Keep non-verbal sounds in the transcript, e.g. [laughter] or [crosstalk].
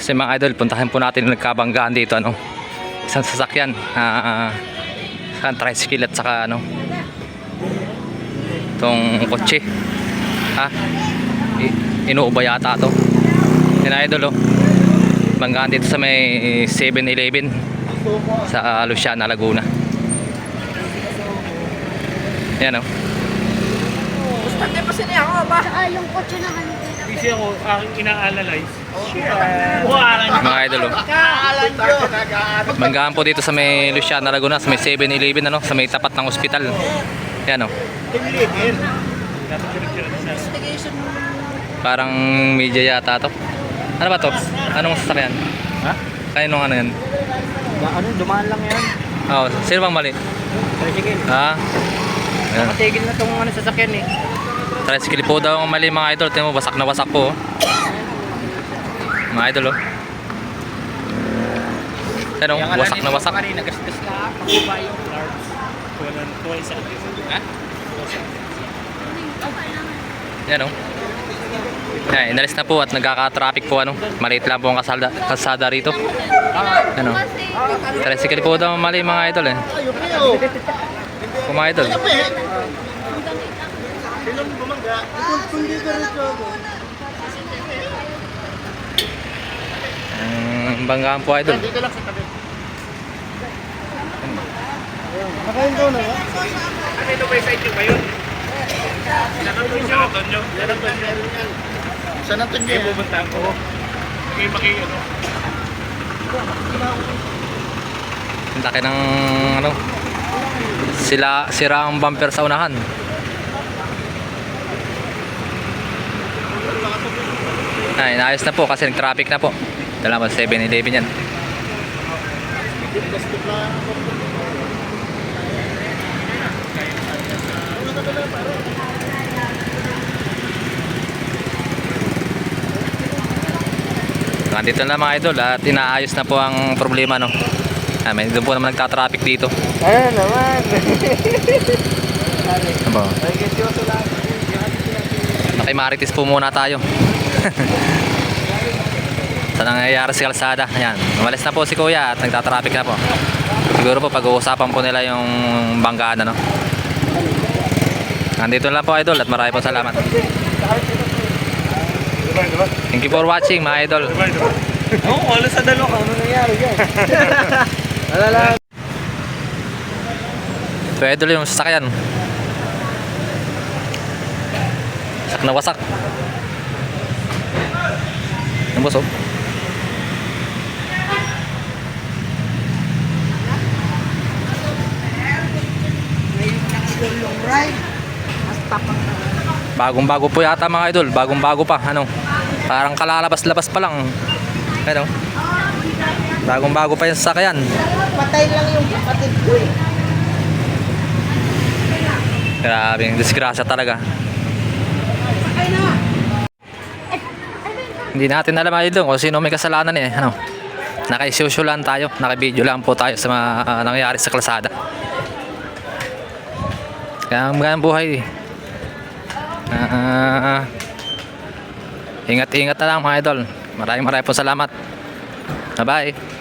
Kasi mga idol, puntahan po natin yung nagkabanggaan dito, ano. Isang sasakyan, ah, uh, tricycle at saka, ano, itong kotse. Ha? Inuuba yata to. Yan idol, oh. Banggaan dito sa may 7-Eleven sa Luciana, Laguna. Yan, oh. Gusto tayo pa siniya ako ba? Saka yung kotse na hanapin. Kasi ako aking ina-analyze. Mga idol, oh. Kaalan nyo. Manggaan po dito sa may Luciana, Laguna, sa may 7-Eleven, ano, sa may tapat ng ospital. Yan, oh. Parang media yata to. Ano ba to? Anong sasakyan? Ha? Kaninong ano yan? Ano, dumaan lang yan. Oh, sino bang mali? Tricycle. Ha? Ayan. Nakatigil na tong ano, sasakyan eh. Tricycle po daw ang mali mga idol. Tingnan mo, wasak na wasak po. oh. Mga idol, oh. Ano, wasak na wasak. Kanina, gasgas na ako ba yung large? Sa akin. Ha? Yan, oh. Yan, inalis na po at nagkaka-traffic po ano. Maliit lang po ang kasada, kasada rito. Ano? Tricycle po daw mali mga idol eh. Kung mga idol. Ang banggaan po idol. Dito lang sa tabi. Nakain daw na ba? Ano ba yung side nyo ba yun? Sinakatun nyo? Sinakatun nyo? Sinakatun nyo? Saan natin Kayo pupunta ako. Kayo maki, ano? Ang laki ng ano. Sila sira ang bumper sa unahan. Ay, naayos na po kasi nag-traffic na po. Dalaman 7-Eleven yan. Nandito na mga idol at inaayos na po ang problema no. Ah, may doon po naman nagka-traffic dito. Ano naman? Aba, Ay, kasi yung lang. nakimarites po muna tayo. [laughs] sa nangyayari sa kalsada. Ayan, umalis na po si kuya at nagta-traffic na po. Siguro po pag-uusapan po nila yung banggaan ano. Nandito lang po idol at marami po salamat. Thank you for watching mga idol. Oo, wala sa dalawa. Ano nangyari dyan? [laughs] Wala lang. Ito idol yung sasakyan. Wasak na wasak. Yung boss oh. Bagong bago po yata mga idol. Bagong bago pa. Ano? Parang kalalabas-labas pa lang. Ano? Bagong bago pa yung sasakyan. Patay lang yung kapatid ko eh. Grabe, disgrasya talaga. Hindi natin alam idol kung sino may kasalanan eh. Ano? Naka-issue lang tayo. Naka-video lang po tayo sa mga ah, nangyayari sa kalsada. Kaya ang magandang buhay eh. Ah, ingat-ingat na lang mga idol. Maraming maraming po salamat. Bye-bye.